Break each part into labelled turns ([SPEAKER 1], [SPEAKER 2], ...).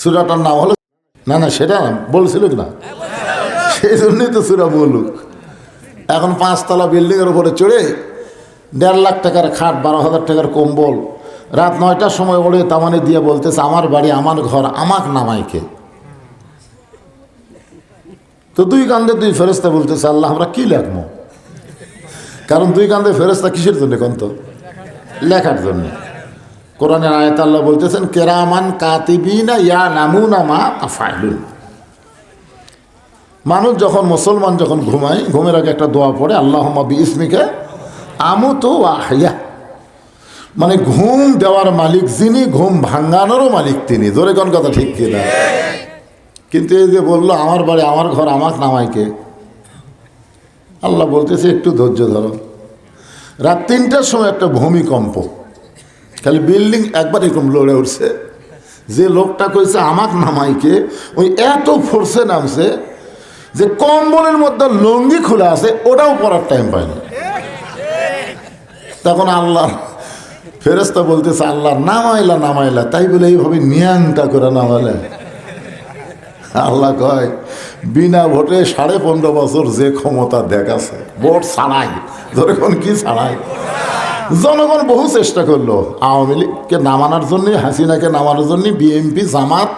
[SPEAKER 1] সুরাটার নাম হলো না না, সেটা না বলছিল কি না। সেই জন্যই তো সুরা বলুক এখন পাঁচতলা বিল্ডিংয়ের উপরে চড়ে দেড় লাখ টাকার খাট, বারো হাজার টাকার কম্বল, রাত নয়টার সময় ওড়ে তামানে দিয়ে বলতেছে, আমার বাড়ি, আমার ঘর, আমাক নামাইকে তো দুই কান্দে দুই ফেরস্তা বলতেছে, আল্লাহ, আমরা কি লেখবো? কারণ দুই কান্দে ফেরস্তা কিসের জন্য কন্ত? লেখার জন্য। কোরআনের আয়ত আল্লাহ বলতেছেন, কেরামান কাতিবিনা ইয়া নামুনা মা আফাইলুন। মানুষ যখন মুসলমান যখন ঘুমায়, ঘুমের আগে একটা দোয়া পড়ে আল্লাহ ইসমিকে আমু তো আহিয়া মানে ঘুম দেওয়ার মালিক যিনি, ঘুম ভাঙ্গানোরও মালিক তিনি। জোরে কোন কথা ঠিক কিনা কিন্তু এই যে বলল, আমার বাড়ি, আমার ঘর আমার নামাইকে আল্লাহ বলতেছে, একটু ধৈর্য ধরো। রাত তিনটার সময় একটা ভূমিকম্প। খালি বিল্ডিং একবার এরকম লড়ে উঠছে। যে লোকটা কইছে আমাক নামাইকে, ওই এত ফোর্সে নামছে যে কম্বলের মধ্যে লঙ্গি খোলা আছে, ওটাও পরার টাইম পায় না। তখন আল্লাহ ফেরেস্তা বলতেছে, আল্লাহ নামাইলা নামাইলা। তাই বলে এইভাবে নিয়াংটা করে নামালে। আল্লাহ কয়, বিনা ভোটে সাড়ে পনেরো বছর যে ক্ষমতা দেখাছে, ভোট ছাড়াই। ধরে কোন কি ছাড়াই? জনগণ বহু চেষ্টা করল। আওয়ামী লীগকে নামানোর জন্য, হাসিনাকে নামানোর জন্য, বিএনপি, জামাত,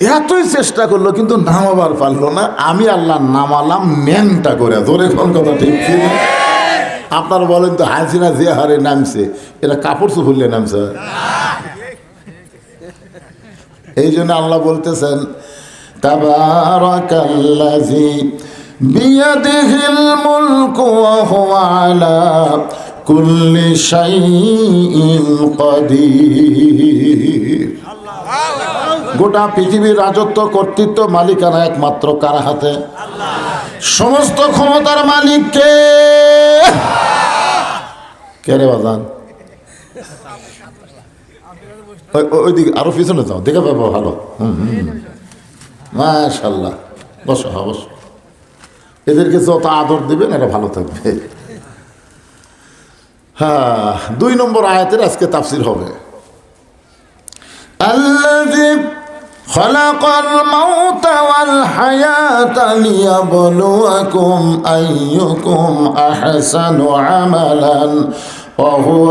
[SPEAKER 1] এতই চেষ্টা করল, কিন্তু নামাবার পারল না। আমি আল্লাহ নামালাম ন্যাংটা করে। ধরে কোন কথা ঠিক ছিল আপনারা বলেন তো, হাসিনা যে হারে নামছে এটা কাপড় চুপুরলে নামছে। এই জন্য আল্লাহ বলতেছেন, তাবারাকাল্লাযী বিয়াদিহিল মুলকু ওয়া হুয়া আলা কুল্লি গোটা পৃথিবীর রাজত্ব, কর্তৃত্ব, মালিকানা একমাত্র কার হাতে? সমস্ত ক্ষমতার মালিক কে কে রে বাজান? ওই- ওই- ওইদিকে, আরও পিছনে যাও, দেখে পাবো ভালো। হুম হুম মাশাল্লাহ বসো হ্যাঁ বসো। এদেরকে যত আদর দিবেন, এরা ভালো থাকবে। হ্যাঁ দুই নম্বর আয়াতের আজকে তাফসির হবে الذي خلق الموت والحياة ليبلوكم أيكم أحسن عملا وهو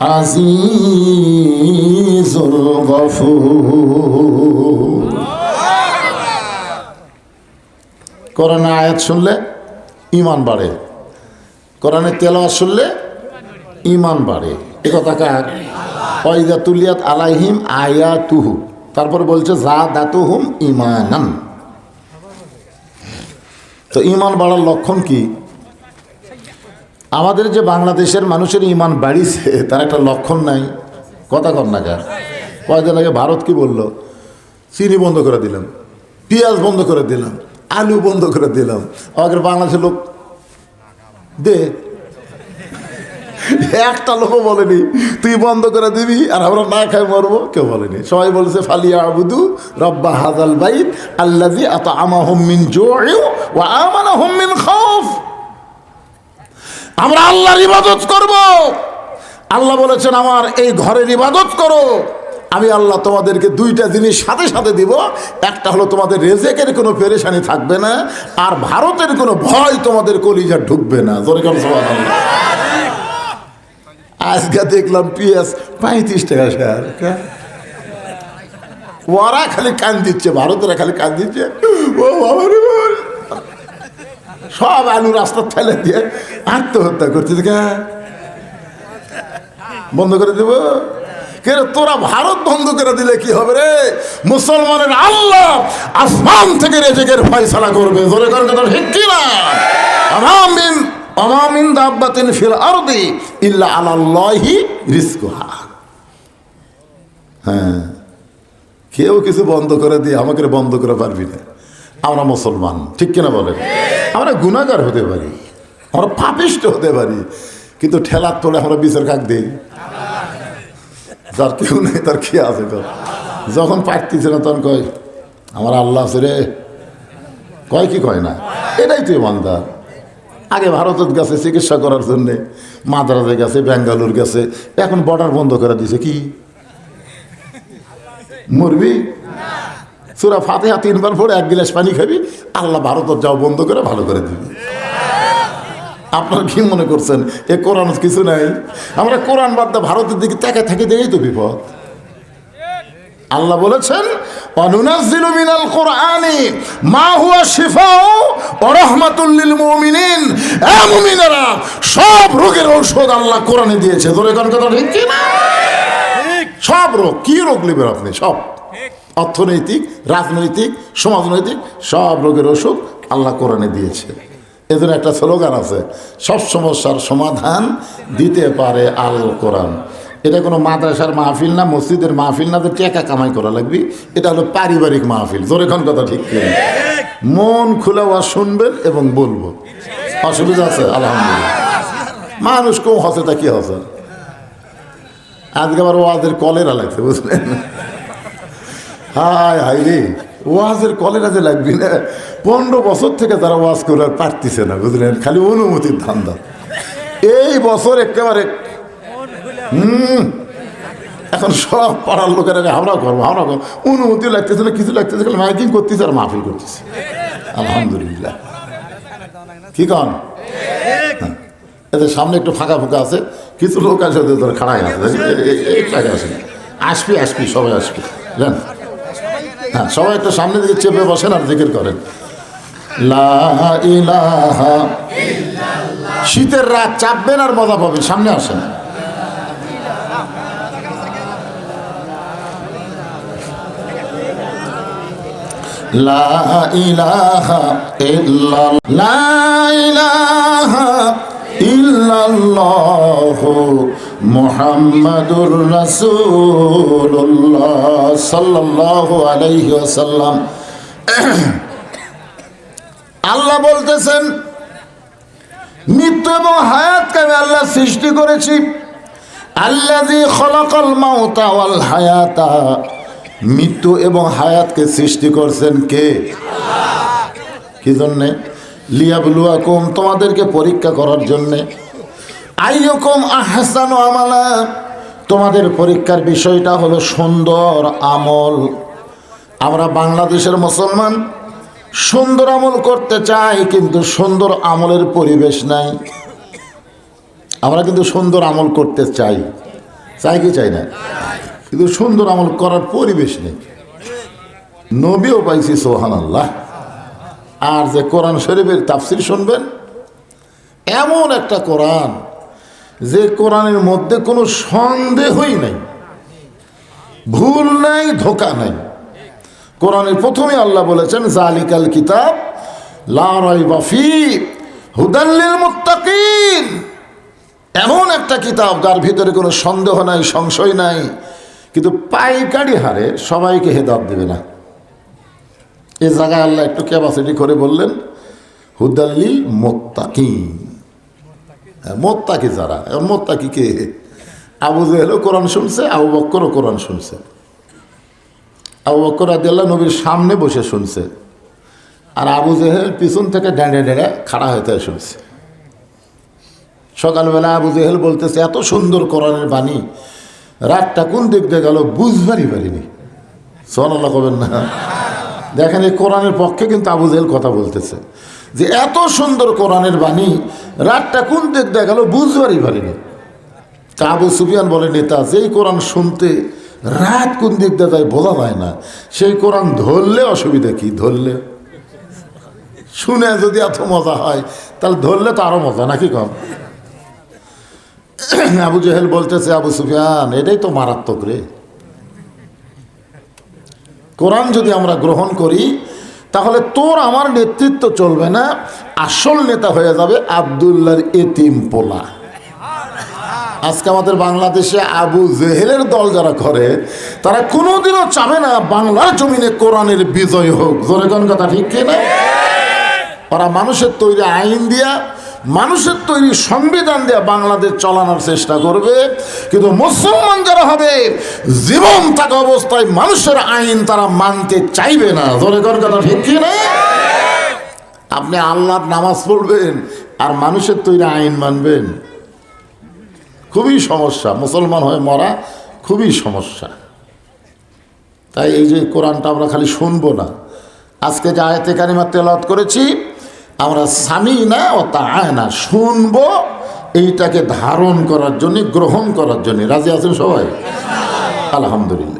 [SPEAKER 1] العزيز الغفور কোরআনে আয়াত শুনলে ইমান বাড়ে কোরআনে তেলাওয়াত শুনলে ইমান বাড়ে। এ কথা কার? ওয়াইদা তুলিয়াত আলাইহিম আয়াতুহু। তারপর বলছে যা দাতুহুম ইমানান তো ইমান বাড়ার লক্ষণ কি? আমাদের যে বাংলাদেশের মানুষের ইমান বাড়িছে, তার একটা লক্ষণ নাই। কথা কর না কার? কয়দিন আগে ভারত কি বলল? চিনি বন্ধ করে দিলাম, পেঁয়াজ বন্ধ করে দিলাম, আলু বন্ধ করে দিলাম। আমাদের বাংলাদেশের লোক দে একটা লোকও বলেনি, তুই বন্ধ করে দিবি আর আমরা না খাই মরবো। কেউ বলেনি। সবাই বলেছে ফালিয়া আবুদু রব্বা হাজাল বাইত আল্লাজি আত আমা হোমিন জোড়েও ও আমানা খৌফ আমরা আল্লাহর ইবাদত করব। আল্লাহ বলেছেন, আমার এই ঘরের ইবাদত করো। আমি আল্লাহ তোমাদেরকে দুইটা জিনিস সাথে সাথে দিব। একটা হলো তোমাদের রেজেকের কোনো পেরেশানি থাকবে না, আর ভারতের কোনো ভয় তোমাদের কলিজা ঢুকবে না। জোরে সবাই আজকে দেখলাম পিএস পঁয়ত্রিশ টাকা শেয়ার ওরা খালি কান দিচ্ছে, ভারতেরা খালি কান দিচ্ছে। ও। সব আলু রাস্তা ফেলে দিয়ে আত্মহত্যা করছে বন্ধ করে দেব? কেন তোরা ভারত বন্ধ করে দিলে কি হবে রে? মুসলমানের আল্লাহ আসমান থেকে রেজেকের ফয়সালা করবে। জোরে করে কথা ঠিক কি না আমিন। অমামিন দাব্বাতিন ফিল আরদি ইল্লা আলাল্লাহি রিজকুহা। হ্যাঁ। কেউ কিছু বন্ধ করে দিয়ে আমাকে বন্ধ করে পারবি না। আমরা মুসলমান, ঠিক কিনা বলেন? আমরা গুণাগার হতে পারি, আমরা পাপিষ্ট হতে পারি, কিন্তু ঠেলার তোলে আমরা বিচার কাক দিই? যার কেউ নেই, তার কি আছে তো যখন পারতিছে না তখন কয়, আমার আল্লাহ আছে রে। কয় কি কয় না? এটাই তুই ইমানদার। আগে ভারতের গেছে চিকিৎসা করার জন্যে মাদ্রাজে গেছে, বেঙ্গালুর গেছে, এখন বর্ডার বন্ধ করে দিছে কি? মরবি? সুরা ফাতেহা তিনবার পরে এক গিলাস পানি খাবি, আল্লাহ ভারত যাও বন্ধ করে ভালো করে দিবি। আপনার কি মনে করছেন? এ কোরআন কিছু নাই? আমরা কোরআন বাদ ভারতের দিকে তাকে থাকি দিয়েই তো বিপদ। আল্লাহ বলেছেন কোরআনি মা হুয়া শিফাউ ওয়া রাহমাতুল লিল মুমিনিন এ মুমিনেরা সব রোগের ঔষধ আল্লাহ কোরআনে দিয়েছে। তোরে কোন কথা ঠিক কি না সব রোগ। কি রোগ নেবেন আপনি? সব। অর্থনৈতিক রাজনৈতিক সমাজনৈতিক সব রোগের ওষুধ আল্লাহ কোরআনে দিয়েছে। এদের একটা স্লোগান আছে সব সমস্যার সমাধান দিতে পারে আল কোরআন এটা কোনো মাদ্রাসার মাহফিল না, মসজিদের মাহফিল না, তো টেকা কামাই করা লাগবে। এটা হলো পারিবারিক মাহফিল। জোরে কোন কথা ঠিক মন খুলে ওয়া শুনবেন এবং বলব। অসুবিধা আছে? আলহামদুলিল্লাহ। মানুষ কেউ হসে তা কি হসে? আজকে আবার ওয়াজের কলেরা লাগছে, বুঝলেন? হায় হায় রে। ওয়াজের কলেরা যে লাগবি না? পনেরো বছর থেকে তারা ওয়াজ করে আর পারতেছে না, বুঝলেন? খালি অনুমতির ধান্দা। এই বছর একেবারে হুম। এখন সব পাড়ার লোকেরা আমরাও করব আমরাও করব। অনুমতিও লাগতেছে না কিছু লাগতেছে মাইকিং করতেছে আর মাহফিল করতেছে। আলহামদুলিল্লাহ। কি কন? হ্যাঁ। এদের সামনে একটু ফাঁকা ফাঁকা আছে, কিছু লোক আছে ওদের ধরে খাড়াই আছে আসবি আসবি, সবাই আসবি। জান হ্যাঁ সবাই একটু সামনে দিকে চেপে বসেন আর জিকির করেন। শীতের রাত চাপবেন আর মজা পাবেন। সামনে আসেন। লা ইলাহা ইল্লাল্লাহ, লা ইলাহা ইল্লাল্লাহ মুহাম্মাদুর রাসূলুল্লাহ সাল্লাল্লাহু আলাইহি ওয়াসাল্লাম। আল্লাহ বলতেছেন, মৃত্যু এবং হায়াতকে আমি আল্লাহ সৃষ্টি করেছি। আল্লাযী খলাকাল মাউতা ওয়াল হায়াতা। মৃত্যু এবং হায়াতকে সৃষ্টি করছেন কে? কি জন্যে? লিয়াবলুয়াকুম, তোমাদেরকে পরীক্ষা করার জন্যে। আইয়কুম আহসানু আমালা, তোমাদের পরীক্ষার বিষয়টা হলো সুন্দর আমল। আমরা বাংলাদেশের মুসলমান, সুন্দর আমল করতে চাই, কিন্তু সুন্দর আমলের পরিবেশ নাই। আমরা কিন্তু সুন্দর আমল করতে চাই। চাই কি চাই না? কিন্তু সুন্দর আমল করার পরিবেশ নেই। নবীও পাইছি সোহান আল্লাহ আর যে কোরআন শরীফের তাফসির শুনবেন, এমন একটা কোরআন যে কোরআনের মধ্যে কোনো সন্দেহই নাই, ভুল নাই, ধোকা নাই। কোরআনের প্রথমে আল্লাহ বলেছেন, জালিকাল কিতাব বাফি হুদাল্লিল মুত্তাকিন। এমন একটা কিতাব যার ভিতরে কোনো সন্দেহ নাই, সংশয় নাই। কিন্তু পাইকারি হারে সবাইকে হেদাব দেবে না। এ জায়গায় আল্লাহ একটু ক্যাপাসিটি করে বললেন হুদাল্লিল মোত্তাকিন। হ্যাঁ, মোত্তাকি যারা। মোত্তাকি কে? আবু জেহেলও কোরআন শুনছে আবু বক্করও কোরআন শুনছে। আবু বক্কর আদিল্লাহ নবীর সামনে বসে শুনছে। আর আবু জেহেল পিছন থেকে ড্যাঁড়ে ড্যাঁড়ে খাড়া হইতে শুনছে। সকালবেলা আবু জেহেল বলতেছে এত সুন্দর কোরআনের বাণী রাতটা কোন দিক দিয়ে গেল বুঝবারই পারিনি। সোনাল্লাহ কবেন না। দেখেন এই কোরআনের পক্ষে কিন্তু আবু জেহেল কথা বলতেছে যে এত সুন্দর কোরআনের বাণী রাতটা কোন দিক দিয়ে গেল বুঝবারই পারিনি। তা আবু সুফিয়ান বলে, নেতা, যেই কোরআন শুনতে রাত কোন দিক দিয়ে যায় বোঝা যায় না, সেই কোরআন ধরলে অসুবিধা কি? ধরলে। শুনে যদি এত মজা হয়, তাহলে ধরলে তো আরও মজা, নাকি কম? আবু জেহেল বলতেছে, আবু সুফিয়ান, এটাই তো মারাত্মক রে। কোরআন যদি আমরা গ্রহণ করি, তাহলে তোর আমার নেতৃত্ব চলবে না, আসল নেতা হয়ে যাবে আবদুল্লার এতিম পোলা। আজকে আমাদের বাংলাদেশে আবু জেহেলের দল যারা করে, তারা কোনোদিনও চাবে না বাংলার জমিনে কোরআনের বিজয় হোক। জোরে কোন কথা ঠিক কিনা? ওরা মানুষের তৈরি আইন দিয়া মানুষের তৈরি সংবিধান দেয়া বাংলাদেশ চালানোর চেষ্টা করবে, কিন্তু মুসলমান যারা হবে, জীবন থাকা অবস্থায় মানুষের আইন তারা মানতে চাইবে না। ধরে কোন কথা ঠিক না? আপনি আল্লাহর নামাজ পড়বেন আর মানুষের তৈরি আইন মানবেন। খুবই সমস্যা। মুসলমান হয়ে মরা খুবই সমস্যা। তাই এই যে কোরআনটা আমরা খালি শুনব না। আজকে যে আয়তে কারিমা করেছি আমরা স্বামী না ও তা আয় না। শুনব, এইটাকে ধারণ করার জন্যে, গ্রহণ করার জন্যে। রাজি আছেন সবাই? আলহামদুলিল্লাহ।